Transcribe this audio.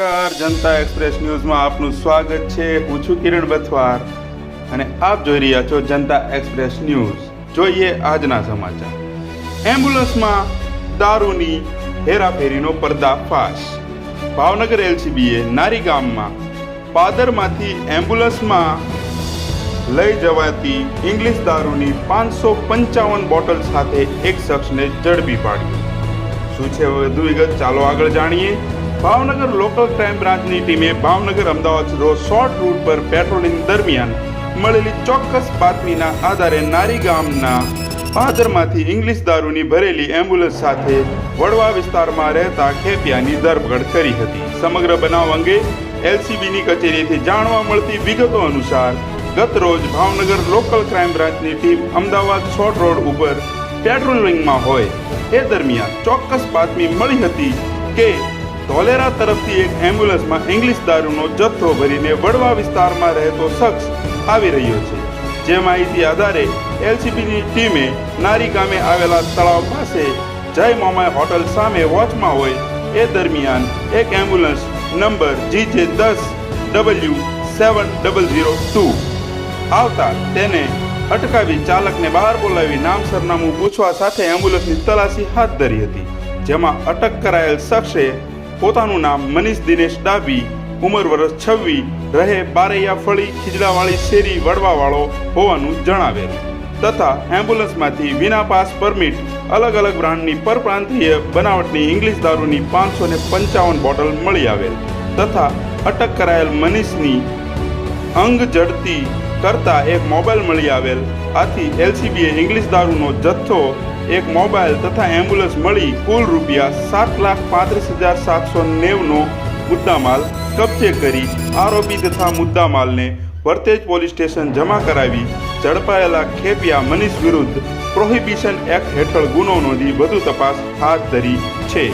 નમસ્કાર, જનતા એક્સપ્રેસ ન્યૂઝમાં આપનું સ્વાગત છે. હું છું કિરણ બથવાર અને આપ જોઈ રહ્યા છો જનતા એક્સપ્રેસ ન્યૂઝ. જોઈએ આજના સમાચાર. એમ્બ્યુલન્સમાં દારૂની હેરાફેરીનો પર્દાફાશ. ભાવનગર એલસીબીએ નારી ગામમાં પાદરમાંથી એમ્બ્યુલન્સમાં લઈ જવાતી ઇંગ્લિશ દારૂની પાંચસો પંચાવન બોટલ સાથે એક શખ્સને ઝડપી પાડ્યો. શું છે વધુ વિગત? ચાલો આગળ જાણીએ. ભાવનગર લોકલ ક્રાઇમ બ્રાન્ચની ટીમે Bhavnagar Ahmedabad road short route પર પેટ્રોલિંગ દરમિયાન મળેલી ચોક્કસ બાતમીના આધારે નારી ગામના પાદરમાંથી ઇંગ્લિશ દારૂની ભરેલી એમ્બ્યુલન્સ સાથે વડવા વિસ્તારમાં રહેતા ખેપિયાની ધરપકડ કરી હતી. સમગ્ર બનાવ અંગે એલસીબીની કચેરીથી જાણવા મળતી વિગતો અનુસાર ગત રોજ ભાવનગર લોકલ ક્રાઇમ બ્રાન્ચની ટીમ અમદાવાદ શોર્ટ રોડ ઉપર પેટ્રોલિંગમાં હોય એ દરમિયાન ચોક્કસ બાતમી મળી હતી કે ધોલેરા તરફથી એક એમ્બ્યુલન્સમાં ઇંગ્લિશ દારૂનો જથ્થો ભરીને વડવા વિસ્તારમાં રહેતો શખ્સ આવી રહ્યો છે. જે માહિતી આધારે એલસીબીની ટીમે નારી ગામે આવેલા તળાવ પાસે જય મોમાય હોટલ સામે વોચમાં હોય એ દરમિયાન એક એમ્બ્યુલન્સ નંબર જી જે દસ W seven double zero two આવતા તેને અટકાવી ચાલકને બહાર બોલાવી નામ સરનામું પૂછવા સાથે એમ્બ્યુલન્સની તલાશી હાથ ધરી હતી, જેમાં અટક કરાયેલ શખ્સે પોતાનું નામ મનીષ દિનેશ ડાબી ઉંમર વર્ષ છવ્વી રહે બારૈયા ફળી, ખીજડાવાળી શેરી વડવાવાળો હોવાનું જણાવેલ. તથા એમ્બ્યુલન્સમાંથી વિના પાસ પરમિટ અલગ અલગ બ્રાન્ડની પરપ્રાંતીય બનાવટની ઇંગ્લિશ દારૂની પાંચસો ને પંચાવન બોટલ મળી આવેલ. તથા અટક કરાયેલ મનીષની અંગ જડતી કરતા એક મોબાઈલ મળી આવેલ. આથી એલસીબીએ ઇંગ્લિશ દારૂનો જથ્થો, એક મોબાઈલ તથા એમ્બ્યુલન્સ મળી કુલ રૂપિયા સાત લાખ પાંત્રીસ હજાર સાતસો નેવનો મુદ્દામાલ કબજે કરી આરોપી તથા મુદ્દામાલને વર્તેજ પોલીસ સ્ટેશન જમા કરાવી ઝડપાયેલા ખેપિયા મનીષ વિરુદ્ધ પ્રોહિબિશન એક્ટ હેઠળ ગુનો નોંધી વધુ તપાસ હાથ ધરી છે.